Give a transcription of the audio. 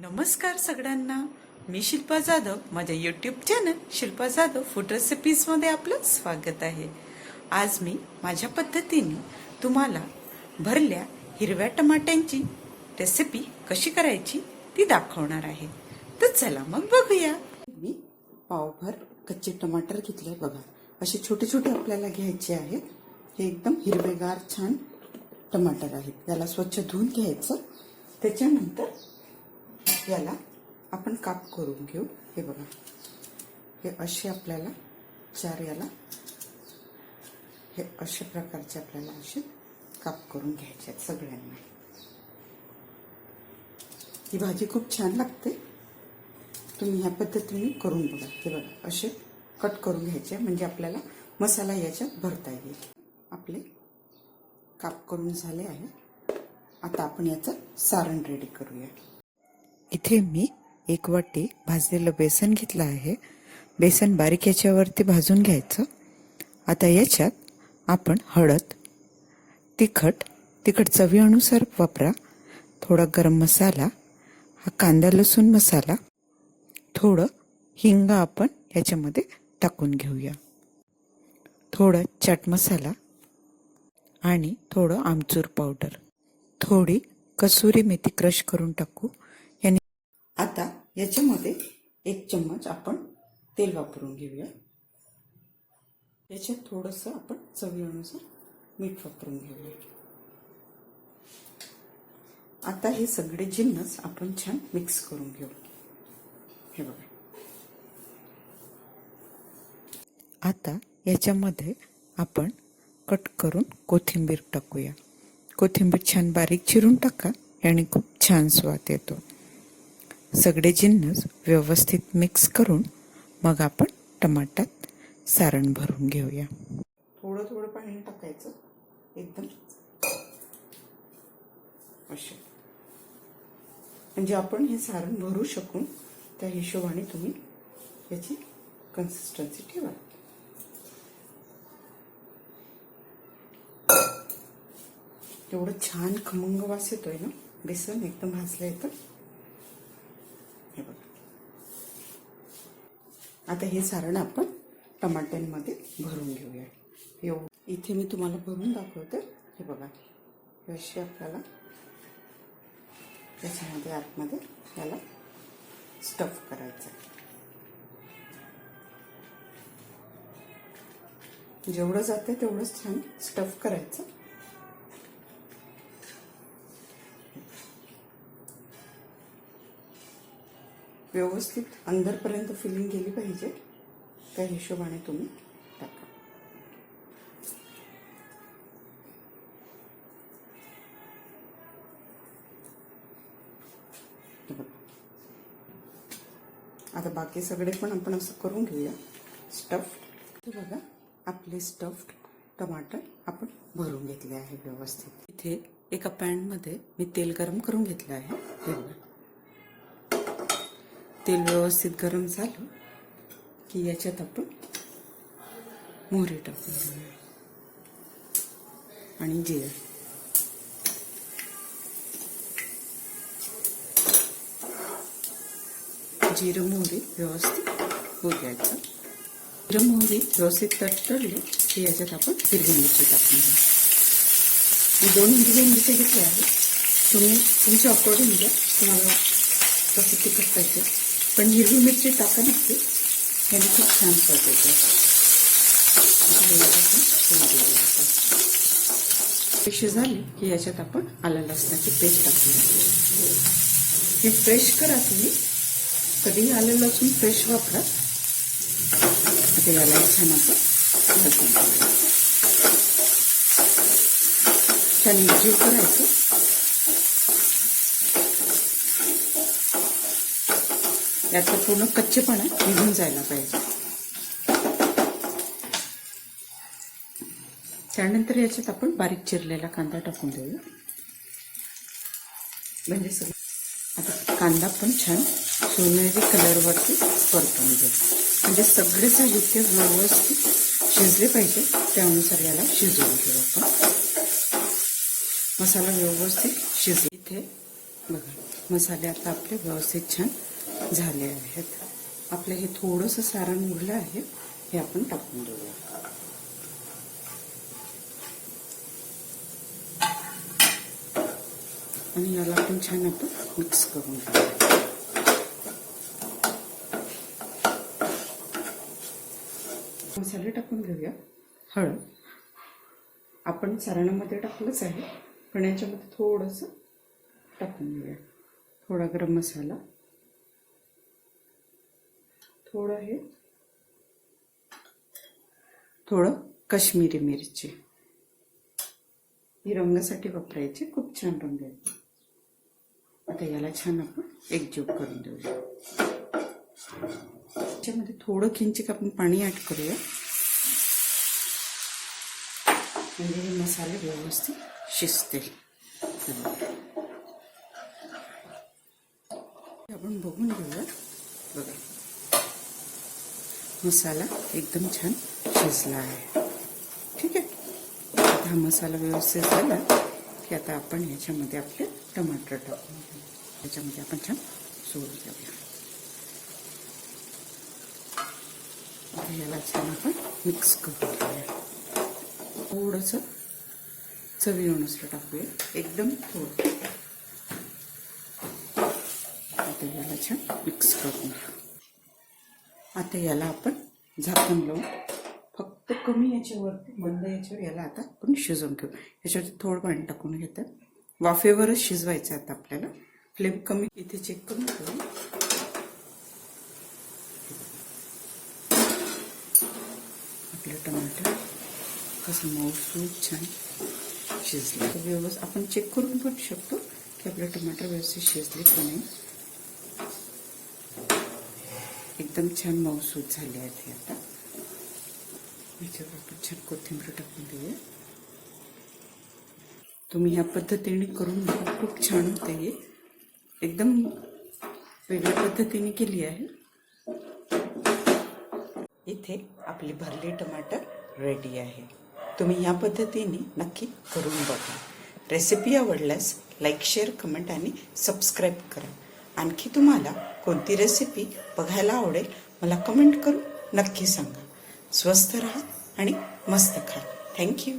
नमस्कार सगळ्यांना. मी शिल्पा जाधव. माझ्या YouTube channel Shilpa Jadhav food रेसिपीजमध्ये आपलं स्वागत आहे. आज मी माझ्या पद्धतीने तुम्हाला भरल्या हिरव्या टमाट्यांची रेसिपी कशी करायची ती दाखवणार आहे. तर चला मग बघूया. मी पावभर कच्चे टमाटर घेतले बघा. असे छोटे छोटे आपल्याला घ्यायचे आहेत. हे एकदम हिरवेगार छान टमाटर आहेत. त्याला स्वच्छ धुवून घ्यायचं. त्याच्यानंतर याला आपण काप करून घेऊ. हे बघा. हे असे आपल्याला चार याला हे अशा प्रकारचे आपल्याला असे काप करून घ्यायचे आहेत सगळ्यांना. ही भाजी खूप छान लागते. तुम्ही ह्या पद्धतीने करून बघा. हे बघा असे कट करून घ्यायचे म्हणजे आपल्याला मसाला याच्यात भरता येईल. आपले काप करून झाले आहे. आता आपण याचं सारण रेडी करूया. इथे मी एक वाटी भाजलेलं बेसन घेतलं आहे. बेसन बारीक याच्यावरती भाजून घ्यायचं. आता याच्यात आपण हळद तिखट तिखट चवीनुसार वापरा. थोडा गरम मसाला हा कांदा लसूण मसाला थोडं हिंग आपण याच्यामध्ये टाकून घेऊया. थोडं चाट मसाला आणि थोडं आमचूर पावडर. थोडी कसुरी मेथी क्रश करून टाकू. आता याच्यामध्ये एक चम्मच आपण तेल वापरून घेऊया. याच्यात थोडंसं आपण चवीनुसार मीठ वापरून घेऊया. आता हे सगळे जिन्नस आपण छान मिक्स करून घेऊ. हे बघा. आता याच्यामध्ये आपण कट करून कोथिंबीर टाकूया. कोथिंबीर छान बारीक चिरून टाका याने खूप छान स्वाद येतो. सगळे जिन्नस व्यवस्थित मिक्स करून मग आपण टमाटात सारण भरून घेऊया. थोडं थोडं पाणी टाकायचं. एकदम. असे म्हणजे आपण हे सारण भरू शकून त्या हिशोबाने तुम्ही याची कन्सिस्टन्सी ठेवा. एवढं छान खमंग वास येतोय ना? बेसन एकदम भाजलं येतं हे बघा आता हे सारण आपण टमाट्यांमध्ये भरून घेऊया. एवढं इथे मी तुम्हाला भरून दाखवते. हे बघा अशी आपल्याला त्याच्यामध्ये आतमध्ये याला स्टफ करायचं जेवढं जाते तेवढंच छान स्टफ करायचं. व्यवस्थित अंदरपर्यंत फिलिंग गेली पाहिजे. त्या हिशोबाने तुम्ही टाका. आता बाकी सगळे पण आपण असं करून घेऊया. स्टफ्ड बघा आपले स्टफ्ड टमाटर आपण भरून घेतले आहे व्यवस्थित. इथे एका पॅनमध्ये मी तेल गरम करून घेतलं आहे. हे बघा. तेल व्यवस्थित गरम झालं की याच्यात आपण मोहरी टाकून आणि जिरे. जिरं मोहरी व्यवस्थित होऊ द्यायचं. जिरं मोहरी व्यवस्थित तडतडले की याच्यात आपण हिरवी मिरची टाकून घेऊ मी दोन हिरवी मिरची घेतल्या आहेत. तुम्ही तुमच्या अकॉर्डिंग घ्या. तुम्हाला कसं तिखट पाहिजे. पण हिरवी मिरची टाका नसते याने खूप छान स्वाद येतो पेशी झाली की याच्यात आपण आलं लसणाची पेस्ट टाकून हे फ्रेश करा तुम्ही. कधीही आलं लसूण फ्रेश वापरा. आता याला छान आपण लसूण छान जीव करायचं. याचा पूर्ण कच्चेपणा निघून जायला पाहिजे. त्यानंतर याच्यात आपण बारीक चिरलेला कांदा टाकून देऊया म्हणजे सगळं. आता कांदा पण छान सोनेरी कलरवरती परतून घेऊ. म्हणजे सगळेच साहित्य व्यवस्थित शिजले पाहिजे त्यानुसार याला शिजवून घेऊ आपण. मसाला व्यवस्थित शिजले. इथे बघा मसाले आता आपले व्यवस्थित छान झाले आहेत. आपलं हे थोडंसं सारण उरलं आहे हे आपण टाकून देऊया. आणि याला पण छान आपण मिक्स करून घेऊया. मसाले टाकून घेऊया. हळद. आपण सारणामध्ये टाकलंच आहे पण याच्यामध्ये थोडंसं टाकून घेऊया. थोडा गरम मसाला. थोडं हे. थोडं कश्मीरी मिरची. ही रंगासाठी वापरायची खूप छान रंग आहे. आता याला छान आपण एकजीव करून देऊया. त्याच्यामध्ये थोडं किंचित आपण पाणी ॲड करूया. म्हणजे हे मसाले व्यवस्थित शिजतील. आपण बघून घेऊया. बघा. मसाला एकदम छान शिजला आहे. ठीक आहे? आता हा मसाला व्यवस्थित झाला की आता आपण ह्याच्यामध्ये आपले टमाटर टाकून घेऊ ह्याच्यामध्ये आपण छान सोडून देऊया. याला छान आपण मिक्स करून घेऊया. थोडंसं चवीनुसार टाकूया. एकदम थोडं. आता याला छान मिक्स करून घेऊ. आता याला आपण झाकण लावून फक्त कमी याच्यावरती बंद याच्यावर याला आता आपण शिजवून घेऊ याच्यावरती थोडं पाणी टाकून घेतात वाफेवरच शिजवायचं आता आपल्याला. फ्लेम कमी इथे चेक करून घेऊ आपलं टमाटर कसं मऊसूद छान शिजलं. तर व्यवस्थित आपण चेक करून पण शकतो की आपलं टमाटर व्यवस्थित शिजले का नाही. एकदम छान मऊसूत झाले आहेत हे आता. याच्यावर आपण छान कोथिंबीर टाकून देऊया. तुम्ही ह्या पद्धतीने करून खूप छान होते हे. एकदम वेगळ्या पद्धतीने केली आहे. इथे आपली भरले टमाटर रेडी आहे. तुम्ही ह्या पद्धतीने नक्की करून बघा. रेसिपी आवडल्यास लाईक शेअर कमेंट आणि सबस्क्राईब करा. आणखी तुम्हाला कोणती रेसिपी बघायला आवडेल मला कमेंट करून नक्की सांगा. स्वस्थ राहा आणि मस्त खा. थँक्यू